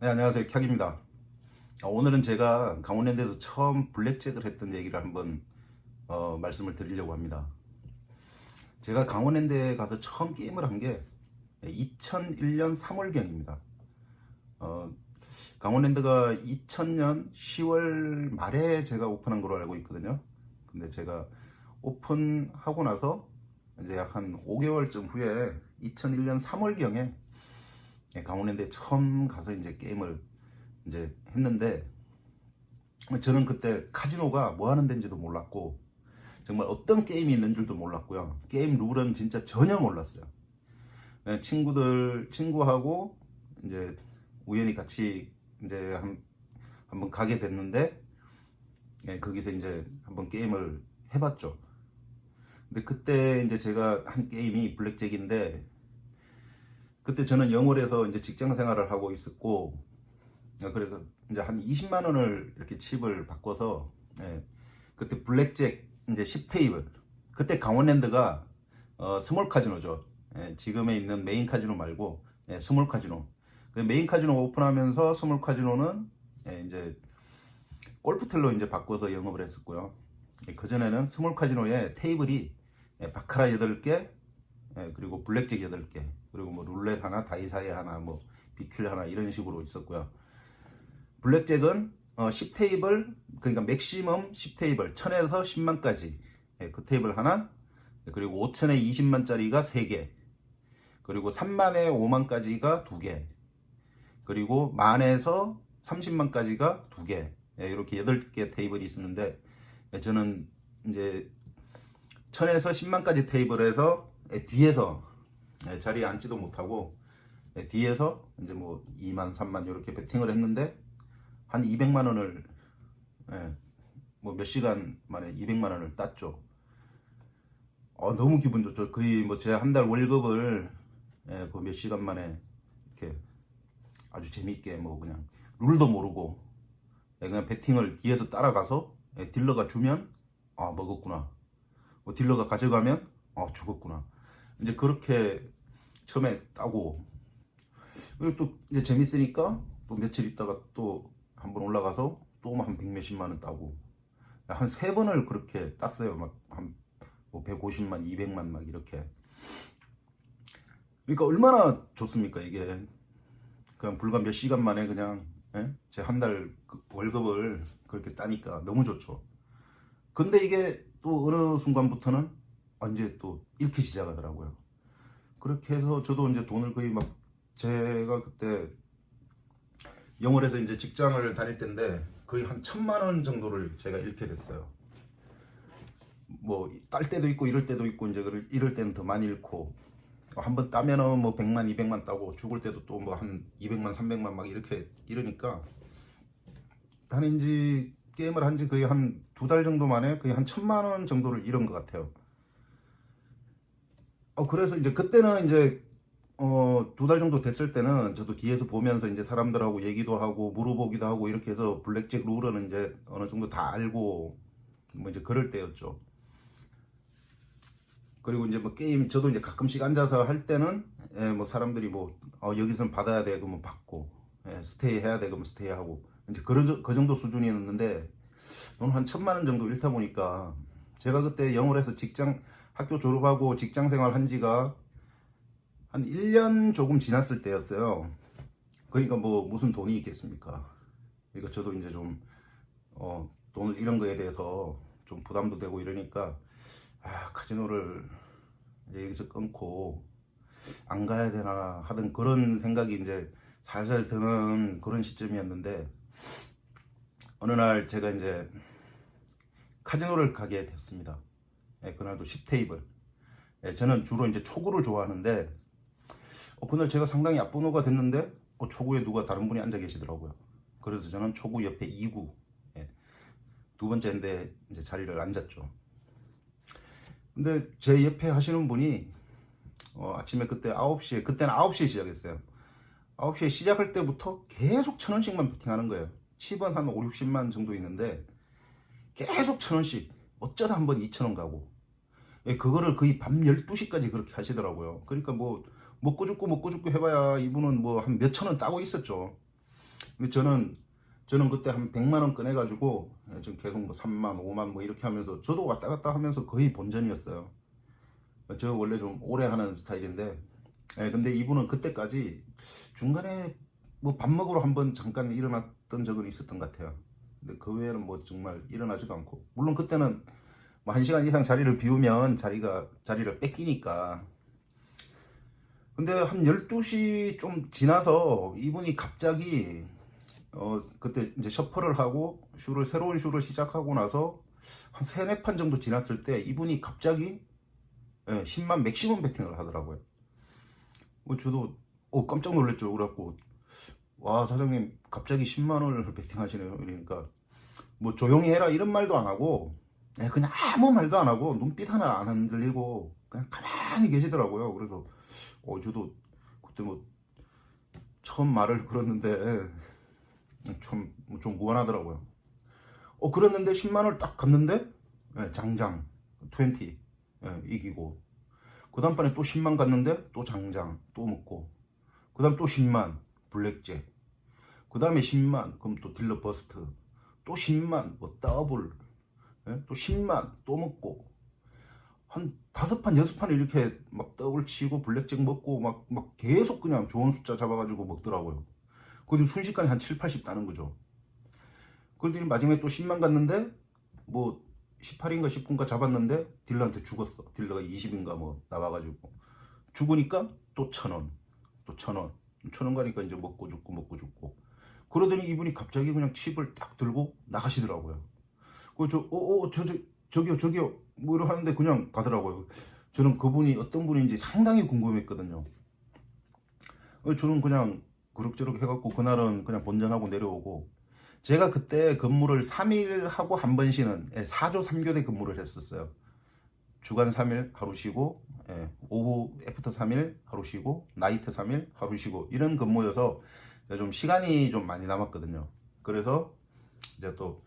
네, 안녕하세요. 캬입니다. 오늘은 제가 강원랜드에서 처음 블랙잭을 했던 얘기를 한번 어, 말씀을 드리려고 합니다. 제가 강원랜드에 가서 처음 게임을 한 게 2001년 3월경입니다. 어, 강원랜드가 2000년 10월 말에 제가 오픈한 걸로 알고 있거든요. 근데 제가 오픈하고 나서 이제 약 한 5개월쯤 후에 2001년 3월경에 예, 강원랜드에 처음 가서 이제 게임을 이제 했는데 저는 그때 카지노가 뭐 하는 데인지도 몰랐고 정말 어떤 게임이 있는 줄도 몰랐고요. 게임 룰은 진짜 전혀 몰랐어요. 그냥 친구들 친구하고 이제 우연히 같이 이제 한 한번 가게 됐는데 예, 거기서 이제 한번 게임을 해봤죠. 근데 그때 이제 제가 한 게임이 블랙잭인데 그때 저는 영월에서 이제 직장 생활을 하고 있었고 어, 그래서 이제 한 20만 원을 이렇게 칩을 바꿔서 예, 그때 블랙잭 이제 10테이블. 그때 강원랜드가 어, 스몰 카지노죠. 예, 지금에 있는 메인 카지노 말고 예, 스몰 카지노. 그 메인 카지노 오픈하면서 스몰 카지노는 예, 이제 골프텔로 이제 바꿔서 영업을 했었고요. 그 전에는 스몰 카지노에 테이블이 예, 바카라 8개 예, 그리고 블랙잭 8개 그리고 뭐 룰렛 하나 다이사이 하나 뭐 비큐 하나 이런 식으로 있었고요. 블랙잭은 어, 10테이블 그러니까 맥시멈 10테이블 1000에서 10만까지. 예, 그 테이블 하나 그리고 5천에 20만짜리가 3개. 그리고 3만에 5만까지가 2개. 그리고 만에서 30만까지가 2개. 예, 이렇게 8개 테이블이 있었는데 예, 저는 이제 1000에서 10만까지 테이블에서 예, 뒤에서 예, 자리에 앉지도 못하고 예, 뒤에서 이제 뭐 2만 3만 이렇게 베팅을 했는데 한 200만 원을 예, 뭐몇 시간 만에 200만 원을 땄죠. 어, 너무 기분 좋죠. 거의 뭐 제 한 달 월급을 예, 그몇 시간 만에 이렇게 아주 재밌게 뭐 그냥 룰도 모르고 예, 그냥 베팅을 뒤에서 따라가서 예, 딜러가 주면 아 먹었구나. 뭐 딜러가 가져가면 아 죽었구나. 이제 그렇게 처음에 따고 그리고 또 이제 재밌으니까 또 며칠 있다가 또 한 번 올라가서 또 한 백 몇십만 원 따고 한 세 번을 그렇게 땄어요. 막한 뭐 150만, 200만 막 이렇게. 그러니까 얼마나 좋습니까 이게? 그냥 불과 몇 시간 만에 그냥 예? 제한 달 월급을 그렇게 따니까 너무 좋죠. 근데 이게 또 어느 순간부터는 이제 또 잃기 시작하더라고요. 그렇게 해서 저도 이제 돈을 거의 막 제가 그때 영월에서 이제 직장을 다닐 때인데 거의 한 천만 원 정도를 제가 잃게 됐어요. 뭐 딸 때도 있고 이럴 때도 있고 이제 그럴- 이럴 때는 더 많이 잃고 한 번 따면은 뭐 100만, 200만 따고 죽을 때도 또 뭐 한 200만, 300만 막 이렇게 이러니까 이제 게임을 한 지 거의 한 두 달 정도 만에 거의 한 천만 원 정도를 잃은 것 같아요. 어 그래서 이제 그때는 이제 어 두 달 정도 됐을 때는 저도 뒤에서 보면서 이제 사람들하고 얘기도 하고 물어보기도 하고 이렇게 해서 블랙잭 룰은 이제 어느 정도 다 알고 뭐 이제 그럴 때였죠. 그리고 이제 뭐 게임 저도 이제 가끔씩 앉아서 할 때는 예, 뭐 사람들이 뭐 어, 여기서는 받아야 돼 그러면 받고 예, 스테이 해야 돼 그러면 스테이 하고 이제 그런 저- 그 정도 수준이었는데 오늘 한 천만 원 정도 잃다 보니까 제가 그때 영월에서 직장 학교 졸업하고 직장 생활 한 지가 한 1년 조금 지났을 때였어요. 그러니까 뭐 무슨 돈이 있겠습니까? 그러니까 저도 이제 좀 어, 돈을 잃은 거에 대해서 좀 부담도 되고 이러니까 아, 카지노를 여기서 끊고 안 가야 되나 하던 그런 생각이 이제 살살 드는 그런 시점이었는데 어느 날 제가 이제 카지노를 가게 됐습니다. 예, 그날도 10테이블. 예, 저는 주로 이제 초구를 좋아하는데 어, 그날 제가 상당히 앞번호가 됐는데 어, 초구에 누가 다른 분이 앉아 계시더라고요. 그래서 저는 초구 옆에 2구 예, 두 번째 인데 이제 자리를 앉았죠. 근데 제 옆에 하시는 분이 어, 아침에 그때 9시에 그때는 9시에 시작했어요. 9시에 시작할 때부터 계속 천 원씩만 베팅하는 거예요. 10원 한 5, 60만 정도 있는데 계속 천 원씩 어쩌다 한 번 2천 원 가고 예, 그거를 거의 밤 12시까지 그렇게 하시더라고요. 그러니까 뭐 먹고 죽고 먹고 죽고 해봐야 이분은 뭐 한 몇천 원 따고 있었죠. 저는 저는 그때 한 100만 원 꺼내가지고 예, 지금 계속 뭐 3만, 5만 뭐 이렇게 하면서 저도 왔다 갔다 하면서 거의 본전이었어요. 저 원래 좀 오래 하는 스타일인데, 예, 근데 이분은 그때까지 중간에 뭐 밥 먹으러 한번 잠깐 일어났던 적은 있었던 것 같아요. 근데 그 외에는 뭐 정말 일어나지도 않고, 물론 그때는 뭐한 시간 이상 자리를 비우면 자리가 자리를 뺏기니까. 근데 한 12시 좀 지나서 이분이 갑자기 어 그때 이제 셔퍼를 하고 슈를 새로운 슈를 시작하고 나서 한 세네 판 정도 지났을 때 이분이 갑자기 예, 10만 맥시멈 베팅을 하더라고요. 뭐 저도 어, 깜짝 놀랐죠. 그래갖고 와 사장님 갑자기 10만 원을 베팅하시네요. 그러니까 뭐 조용히 해라 이런 말도 안 하고 예, 그냥 아무 말도 안 하고 눈빛 하나 안 흔들리고 그냥 가만히 계시더라고요. 그래서 어 저도 그때 뭐 처음 말을 걸었는데 좀, 좀 무관하더라고요. 어, 그랬는데 10만 원을 딱 갔는데, 예, 장장, 20, 예, 이기고. 그 다음 판에 또 10만 갔는데, 또 장장, 또 먹고. 그 다음 또 10만, 블랙잭. 그 다음에 10만, 그럼 또 딜러 버스트. 또 10만, 뭐 더블. 예? 또 10만, 또 먹고. 한 다섯 판, 여섯 판 이렇게 막 더블 치고 블랙잭 먹고 막, 막 계속 그냥 좋은 숫자 잡아가지고 먹더라고요. 그래도 순식간에 한 7, 80 따는 거죠. 그러더니 마지막에 또 10만 갔는데 뭐 18인가 19인가 잡았는데 딜러한테 죽었어. 딜러가 20인가 뭐 나와가지고 죽으니까 또 천 원, 또 천 원, 천 원 가니까 이제 먹고 죽고 먹고 죽고 그러더니 이분이 갑자기 그냥 칩을 딱 들고 나가시더라고요. 그저 어어 저 저 저기요 저기요 뭐 이러 하는데 그냥 가더라고요. 저는 그분이 어떤 분인지 상당히 궁금했거든요. 어, 저는 그냥 그럭저럭 해갖고 그날은 그냥 본전하고 내려오고 제가 그때 근무를 3일 하고 한 번 쉬는 4조 3교대 근무를 했었어요. 주간 3일 하루 쉬고 예, 오후 애프터 3일 하루 쉬고 나이트 3일 하루 쉬고 이런 근무여서 좀 시간이 좀 많이 남았거든요. 그래서 이제 또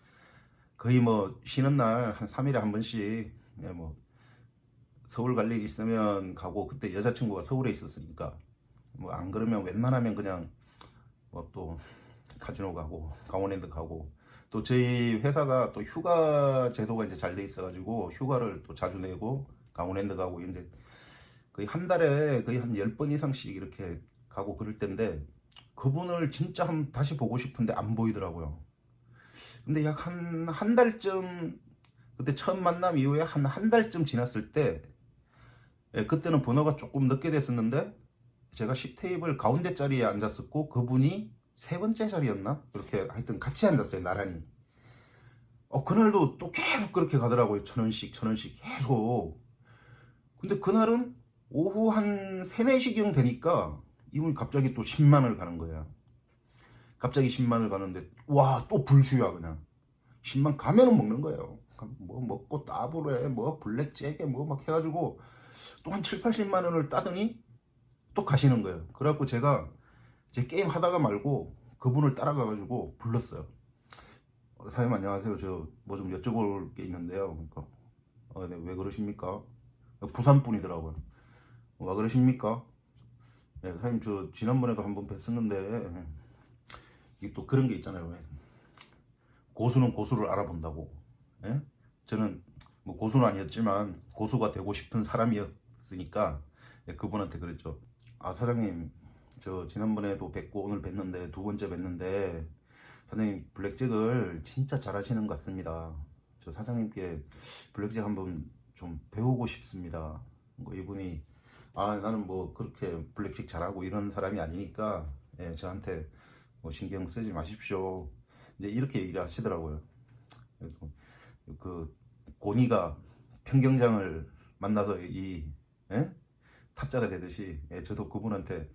거의 뭐 쉬는 날 한 3일에 한 번씩 예, 뭐 서울 갈일 있으면 가고 그때 여자친구가 서울에 있었으니까 뭐 안 그러면 웬만하면 그냥 뭐 또 카지노 가고 강원랜드 가고 또 저희 회사가 또 휴가 제도가 이제 잘 돼 있어 가지고 휴가를 또 자주 내고 강원랜드 가고 이제 거의 한 달에 거의 한 10번 이상씩 이렇게 가고 그럴 텐데 그분을 진짜 한 다시 보고 싶은데 안 보이더라고요. 근데 약 한 한 달쯤 그때 처음 만남 이후에 한 한 달쯤 지났을 때 예, 그때는 번호가 조금 늦게 됐었는데 제가 식테이블 가운데 자리에 앉았었고 그분이 세 번째 자리였나? 그렇게 하여튼 같이 앉았어요 나란히. 어 그날도 또 계속 그렇게 가더라고요 천 원씩 천 원씩 계속. 근데 그날은 오후 한 3, 4시경 되니까 이분이 갑자기 또 10만을 가는 거야 갑자기 10만을 가는데 와 또 불슈야 그냥 10만 가면은 먹는 거예요 뭐 먹고 따블에 뭐 블랙잭에 뭐 막 해가지고 또 한 7, 80만 원을 따더니 또 가시는 거예요. 그래갖고 제가 제 게임 하다가 말고 그분을 따라가가지고 불렀어요. 어, 사장님 안녕하세요. 저 뭐 좀 여쭤볼 게 있는데요. 그러니까 어, 네, 왜 그러십니까? 부산 분이더라고요. 어, 왜 그러십니까? 네, 사장님 저 지난번에도 한번 뵀었는데 이게 또 그런 게 있잖아요. 왜? 고수는 고수를 알아본다고. 예? 저는 뭐 고수는 아니었지만 고수가 되고 싶은 사람이었으니까 예, 그분한테 그랬죠. 아 사장님 저 지난번에도 뵙고 오늘 뵀는데 두 번째 뵀는데 사장님 블랙잭을 진짜 잘하시는 것 같습니다. 저 사장님께 블랙잭 한번 좀 배우고 싶습니다. 뭐 이분이 아 나는 뭐 그렇게 블랙잭 잘하고 이런 사람이 아니니까 예, 저한테 뭐 신경 쓰지 마십시오. 이제 이렇게 얘기를 하시더라고요. 그 고니가 평경장을 만나서 이 예? 타짜가 되듯이 예, 저도 그분한테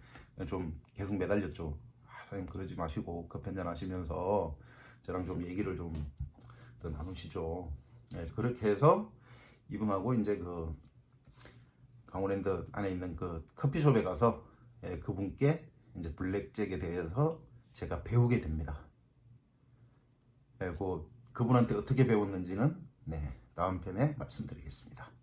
좀 계속 매달렸죠. 아, 사장님 그러지 마시고 커피 한잔 하시면서 저랑 좀 얘기를 좀더 나누시죠. 예, 그렇게 해서 이분하고 이제 그 강원랜드 안에 있는 그 커피숍에 가서 예, 그분께 이제 블랙잭에 대해서 제가 배우게 됩니다. 예, 그 그분한테 어떻게 배웠는지는 네, 다음 편에 말씀드리겠습니다.